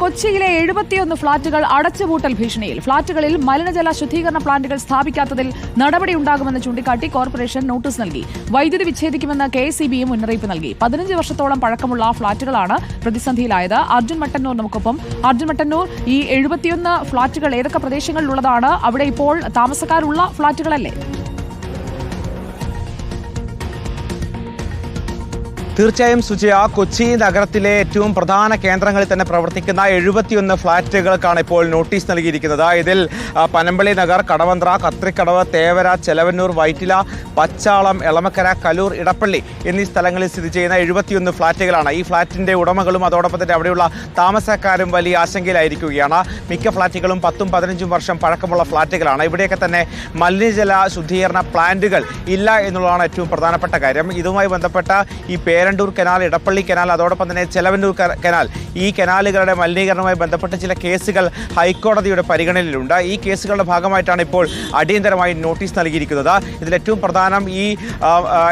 കൊച്ചിയിലെ എഴുപത്തിയൊന്ന് ഫ്ളാറ്റുകൾ അടച്ചുപൂട്ടൽ ഭീഷണിയിൽ. ഫ്ളാറ്റുകളിൽ മലിനജല ശുദ്ധീകരണ പ്ലാന്റുകൾ സ്ഥാപിക്കാത്തതിൽ നടപടിയുണ്ടാകുമെന്ന് ചൂണ്ടിക്കാട്ടി കോർപ്പറേഷൻ നോട്ടീസ് നൽകി. വൈദ്യുതി വിച്ഛേദിക്കുമെന്ന് കെ എസ് മുന്നറിയിപ്പ് നൽകി. പതിനഞ്ച് വർഷത്തോളം പഴക്കമുള്ള ഫ്ളാറ്റുകളാണ് പ്രതിസന്ധിയിലായത്. അർജുൻ മട്ടന്നൂർ നമുക്കൊപ്പം. അർജുൻ മട്ടന്നൂർ ഈ എഴുപത്തിയൊന്ന് ഫ്ളാറ്റുകൾ ഏതൊക്കെ പ്രദേശങ്ങളിലുള്ളതാണ്? അവിടെ ഇപ്പോൾ താമസക്കാരുള്ള ഫ്ളാറ്റുകളല്ലേ? തീർച്ചയായും സുജയ കൊച്ചി നഗരത്തിലെ ഏറ്റവും പ്രധാന കേന്ദ്രങ്ങളിൽ തന്നെ പ്രവർത്തിക്കുന്ന എഴുപത്തിയൊന്ന് ഫ്ളാറ്റുകൾക്കാണ് ഇപ്പോൾ നോട്ടീസ് നൽകിയിരിക്കുന്നത്. ഇതിൽ പനമ്പള്ളി നഗർ കടവന്ത്ര കത്രിക്കടവ് തേവര ചെലവന്നൂർ വൈറ്റില പച്ചാളം എളമക്കര കലൂർ ഇടപ്പള്ളി എന്നീ സ്ഥലങ്ങളിൽ സ്ഥിതി ചെയ്യുന്ന എഴുപത്തിയൊന്ന് ഫ്ളാറ്റുകളാണ്. ഈ ഫ്ളാറ്റിന്റെ ഉടമകളും അതോടൊപ്പം തന്നെ അവിടെയുള്ള താമസക്കാരും വലിയ ആശങ്കയിലായിരിക്കുകയാണ്. മിക്ക ഫ്ളാറ്റുകളും പത്തും പതിനഞ്ചും വർഷം പഴക്കമുള്ള ഫ്ളാറ്റുകളാണ്. ഇവിടെയൊക്കെ തന്നെ മലിനജല ശുദ്ധീകരണ പ്ലാന്റുകൾ ഇല്ല എന്നുള്ളതാണ് ഏറ്റവും പ്രധാനപ്പെട്ട കാര്യം. ഇതുമായി ബന്ധപ്പെട്ട ഈ പേരണ്ടൂർ കനാൽ ഇടപ്പള്ളി കനാൽ അതോടൊപ്പം തന്നെ ചെലവന്നൂർ കനാൽ. ഈ കനാലുകളുടെ മലിനീകരണവുമായി ബന്ധപ്പെട്ട ചില കേസുകൾ ഹൈക്കോടതിയുടെ പരിഗണനയിലുണ്ട്. ഈ കേസുകളുടെ ഭാഗമായിട്ടാണ് ഇപ്പോൾ അടിയന്തരമായി നോട്ടീസ് നൽകിയിരിക്കുന്നത്. ഇതിലേറ്റവും പ്രധാനം ഈ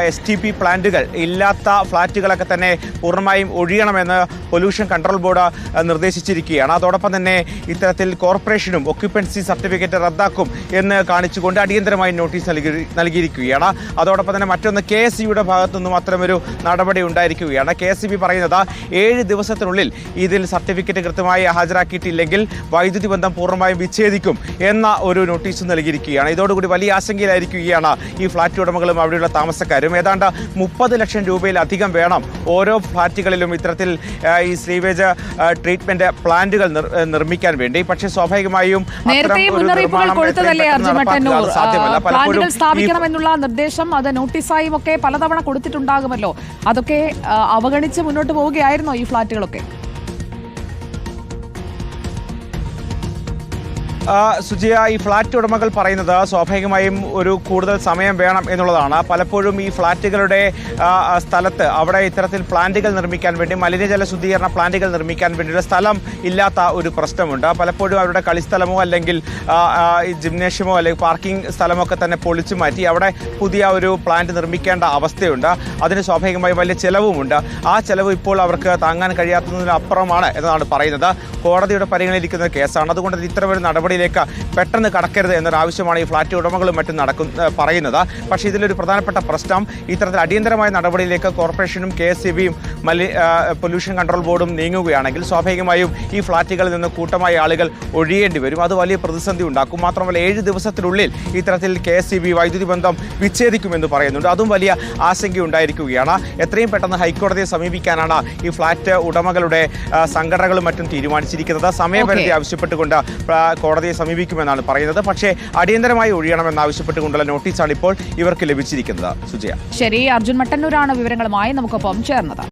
എസ് ടി പി പ്ലാന്റുകൾ ഇല്ലാത്ത ഫ്ളാറ്റുകളൊക്കെ തന്നെ പൂർണമായും ഒഴിയണമെന്ന് പൊല്യൂഷൻ കൺട്രോൾ ബോർഡ് നിർദ്ദേശിച്ചിരിക്കുകയാണ്. അതോടൊപ്പം തന്നെ ഇത്തരത്തിൽ കോർപ്പറേഷനും ഒക്യുപ്പൻസി സർട്ടിഫിക്കറ്റ് റദ്ദാക്കും എന്ന് കാണിച്ചുകൊണ്ട് അടിയന്തരമായി നോട്ടീസ് നൽകി നൽകിയിരിക്കുകയാണ്. അതോടൊപ്പം തന്നെ മറ്റൊന്ന് കെ എസ് സിയുടെ ഭാഗത്തുനിന്നും അത്തരമൊരു നടപടി ഉണ്ടായിരിക്കുകയാണ്. കെ എസ് ബി പറയുന്നത് ഏഴ് ദിവസത്തിനുള്ളിൽ ഇതിൽ സർട്ടിഫിക്കറ്റ് കൃത്യമായി ഹാജരാക്കിയിട്ടില്ലെങ്കിൽ വൈദ്യുതി ബന്ധം പൂർണമായും വിച്ഛേദിക്കും എന്ന ഒരു നോട്ടീസ് നൽകിയിരിക്കുകയാണ്. ഇതോടുകൂടി വലിയ ആശങ്കയിലായിരിക്കുകയാണ് ഈ ഫ്ളാറ്റ് ഉടമകളും അവിടെയുള്ള താമസക്കാരും. ഏതാണ്ട് മുപ്പത് ലക്ഷം രൂപയിലധികം വേണം ഓരോ ഫ്ളാറ്റുകളിലും ഇത്തരത്തിൽ ഈ സ്ലീവേജ് ട്രീറ്റ്മെന്റ് പ്ലാന്റുകൾ നിർമ്മിക്കാൻ വേണ്ടി. പക്ഷേ സ്വാഭാവികമായും സാധ്യമല്ല. പലപ്പോഴും സ്ഥാപിക്കണമെന്നുള്ള നിർദ്ദേശം അത് നോട്ടീസായും ഒക്കെ പലതവണ കൊടുത്തിട്ടുണ്ടാകുമല്ലോ. അതൊക്കെ അവഗണിച്ച് മുന്നോട്ട് പോവുകയായിരുന്നോ ഈ ഫ്ളാറ്റുകളൊക്കെ? സുജിയ ഈ ഫ്ളാറ്റ് ഉടമകൾ പറയുന്നത് സ്വാഭാവികമായും ഒരു കൂടുതൽ സമയം വേണം എന്നുള്ളതാണ്. പലപ്പോഴും ഈ ഫ്ളാറ്റുകളുടെ സ്ഥലത്ത് അവിടെ ഇത്തരത്തിൽ പ്ലാന്റുകൾ നിർമ്മിക്കാൻ വേണ്ടി മലിനജല ശുദ്ധീകരണ പ്ലാന്റുകൾ നിർമ്മിക്കാൻ വേണ്ടിയുള്ള സ്ഥലം ഇല്ലാത്ത ഒരു പ്രശ്നമുണ്ട്. പലപ്പോഴും അവരുടെ കളിസ്ഥലമോ അല്ലെങ്കിൽ ജിംനേഷ്യമോ അല്ലെങ്കിൽ പാർക്കിംഗ് സ്ഥലമൊക്കെ തന്നെ പൊളിച്ചു മാറ്റി അവിടെ പുതിയ ഒരു പ്ലാന്റ് നിർമ്മിക്കേണ്ട അവസ്ഥയുണ്ട്. അതിന് സ്വാഭാവികമായി വലിയ ചിലവുമുണ്ട്. ആ ചിലവ് ഇപ്പോൾ അവർക്ക് താങ്ങാൻ കഴിയാത്തതിനപ്പുറമാണ് എന്നാണ് പറയുന്നത്. കോടതിയുടെ പരിഗണിക്കുന്ന കേസാണ്. അതുകൊണ്ട് ഇത്തരമൊരു നടപടി നടപടിയിലേക്ക് പെട്ടെന്ന് കടക്കരുത് എന്നൊരാവശ്യമാണ് ഈ ഫ്ളാറ്റ് ഉടമകളും മറ്റും നടക്കും പറയുന്നത്. പക്ഷേ ഇതിലൊരു പ്രധാനപ്പെട്ട പ്രശ്നം ഇത്തരത്തിൽ അടിയന്തരമായ നടപടിയിലേക്ക് കോർപ്പറേഷനും കെ എസ് ബിയും മലി പൊല്യൂഷൻ കൺട്രോൾ ബോർഡും നീങ്ങുകയാണെങ്കിൽ സ്വാഭാവികമായും ഈ ഫ്ളാറ്റുകളിൽ നിന്ന് കൂട്ടമായ ആളുകൾ ഒഴിയേണ്ടി വരും. അത് വലിയ പ്രതിസന്ധി ഉണ്ടാക്കും. മാത്രമല്ല ഏഴ് ദിവസത്തിനുള്ളിൽ ഇത്തരത്തിൽ കെ എസ് സി ബി വൈദ്യുതി ബന്ധം വിച്ഛേദിക്കുമെന്ന് പറയുന്നുണ്ട്. അതും വലിയ ആശങ്കയുണ്ടായിരിക്കുകയാണ്. എത്രയും പെട്ടെന്ന് ഹൈക്കോടതിയെ സമീപിക്കാനാണ് ഈ ഫ്ളാറ്റ് ഉടമകളുടെ സംഘടനകളും മറ്റും തീരുമാനിച്ചിരിക്കുന്നത്. സമയപരിധി. ആവശ്യപ്പെട്ടുകൊണ്ട് ആ, കോടതിയെ സമീപിക്കുമെന്നാണ് പറയുന്നത്. പക്ഷേ അടിയന്തരമായി ഒഴിയണമെന്ന് ആവശ്യപ്പെട്ടുകൊണ്ടുള്ള നോട്ടീസാണ് ഇപ്പോൾ ഇവർക്ക് ലഭിച്ചിരിക്കുന്നത്. സുജയ. ശരി അർജുൻ മട്ടന്നൂരാണ് വിവരങ്ങളുമായി. നമുക്കൊപ്പം ചേർന്നത്.